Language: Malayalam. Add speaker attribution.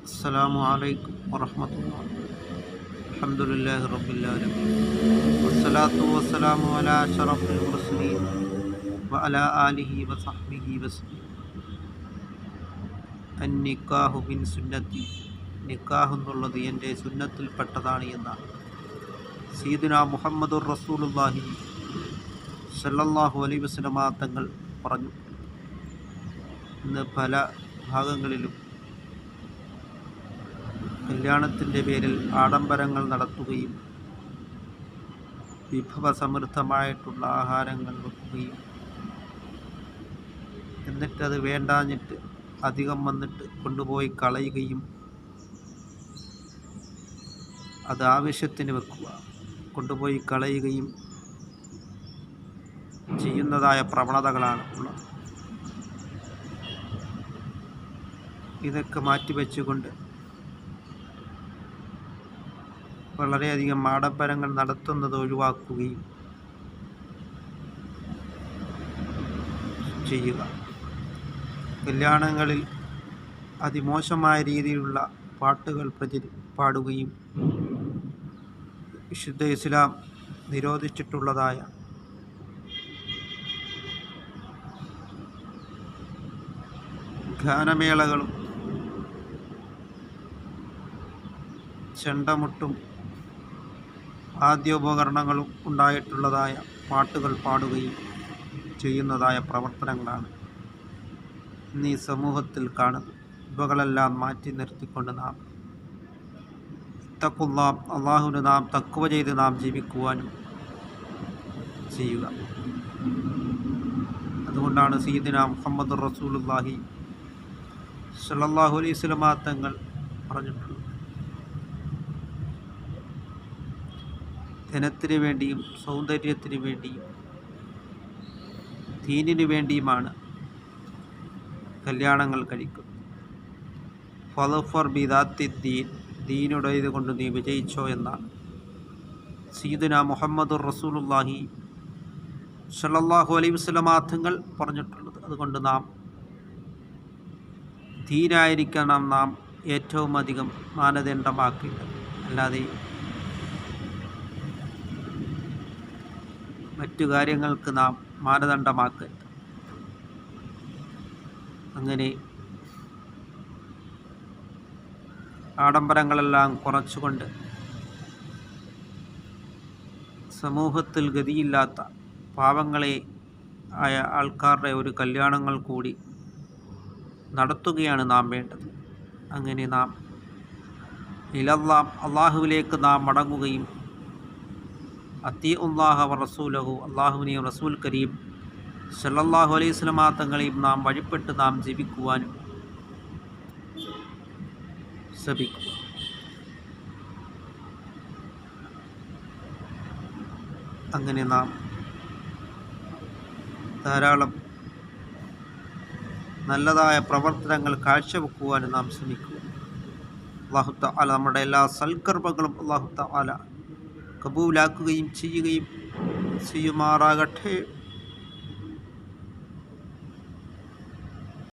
Speaker 1: السلام عليكم ورحمة الله الحمد لله رب العالمين والصلاة والسلام على أشرف المرسلين وعلى آله وصحبه وسلم النكاح من സുന്നത്തി നിക്കാഹ് എന്നുള്ളത് എൻ്റെ സുന്നത്തിൽപ്പെട്ടതാണ് എന്നാണ് സീദുന മുഹമ്മദുർ റസൂലുള്ളാഹി സല്ലല്ലാഹു അലൈഹി വസല്ലമ തങ്ങൾ പറഞ്ഞു ഇന്ന് പല ഭാഗങ്ങളിലും കല്യാണത്തിന്റെ പേരിൽ ആഡംബരങ്ങൾ നടത്തുകയും വിഭവസമൃദ്ധമായിട്ടുള്ള ആഹാരങ്ങൾ വെക്കുകയും. എന്നിട്ടത് വേണ്ടാഞ്ഞിട്ട് അധികം വന്നിട്ട് കൊണ്ടുപോയി കളയുകയും അത് ആവശ്യത്തിന് വെക്കുക. കൊണ്ടുപോയി കളയുകയും ചെയ്യുന്നതായ പ്രവണതകളാണ് ഉള്ളത്. ഇതൊക്കെ മാറ്റിവെച്ചുകൊണ്ട് വളരെയധികം ആഡംബരങ്ങൾ നടത്തുന്നത് ഒഴിവാക്കുകയും ചെയ്യുക. കല്യാണങ്ങളിൽ അതിമോശമായ രീതിയിലുള്ള പാട്ടുകൾ പ്രചരി പാടുകയും വിശുദ്ധ ഇസ്ലാം നിരോധിച്ചിട്ടുള്ളതായ ഗാനമേളകളും ചെണ്ടമുട്ടും വാദ്യോപകരണങ്ങളും ഉണ്ടായിട്ടുള്ളതായ പാട്ടുകൾ പാടുകയും ചെയ്യുന്നതായ പ്രവർത്തനങ്ങളാണ് ഇന്ന് ഈ സമൂഹത്തിൽ കാണുന്നത്. ഇവകളെല്ലാം മാറ്റി നിർത്തിക്കൊണ്ട് നാം തക്കുല്ലാം അള്ളാഹുവിന് നാം തക്കുവ ചെയ്ത് നാം ജീവിക്കുവാനും ചെയ്യുക. അതുകൊണ്ടാണ് സീദിന മുഹമ്മദ് റസൂലുല്ലാഹി അള്ളാഹി അലൈഹി സ്വലമാ തങ്ങൾ പറഞ്ഞിട്ടുള്ളത്. ധനത്തിന് വേണ്ടിയും സൗന്ദര്യത്തിന് വേണ്ടിയും ദീനിനു വേണ്ടിയുമാണ് കല്യാണങ്ങൾ കഴിക്കുന്നത്. ഫലഫർ ബിദാത്തി ദീൻ ദീനുടേത് കൊണ്ട് നീ വിജയിച്ചോ എന്നാണ്. സീദുന മുഹമ്മദുർ റസൂലുല്ലാഹി സല്ലല്ലാഹു അലൈഹി വസല്ലമാർത്ഥങ്ങൾ പറഞ്ഞിട്ടുള്ളത്. അതുകൊണ്ട് നാം ദീനായിരിക്കണം നാം ഏറ്റവും അധികം മാനദണ്ഡമാക്കേണ്ടത്. അല്ലാതെ മറ്റു കാര്യങ്ങൾക്ക് നാം മാനദണ്ഡമാക്കരുത് അങ്ങനെ ആഡംബരങ്ങളെല്ലാം കുറച്ചുകൊണ്ട് സമൂഹത്തിൽ ഗതിയില്ലാത്ത പാവങ്ങളെ ആയ ആൾക്കാരുടെ ഒരു കല്യാണങ്ങൾ കൂടി നടത്തുകയാണ് നാം വേണ്ടത്. അങ്ങനെ നാം ഇലല്ലാം അള്ളാഹുവിലേക്ക് നാം മടങ്ങുകയും അത്തി ഉള്ളാഹ റസൂലഹു അള്ളാഹുവിനെയും റസൂൽ കരീം സല്ലാഹു അലൈഹി സ്വലമാ തങ്ങളെയും നാം വഴിപ്പെട്ട് നാം ജീവിക്കുവാനും ശ്രമിക്കുക അങ്ങനെ നാം ധാരാളം നല്ലതായ പ്രവർത്തനങ്ങൾ കാഴ്ചവെക്കുവാനും നാം ശ്രമിക്കുക അള്ളാഹുത്ത ആല നമ്മുടെ എല്ലാ സൽക്കർമ്മങ്ങളും അള്ളാഹുത്ത ആല കബൂലാക്കുകയും ചെയ്യുകയും ചെയ്യുമാറാകട്ടെ.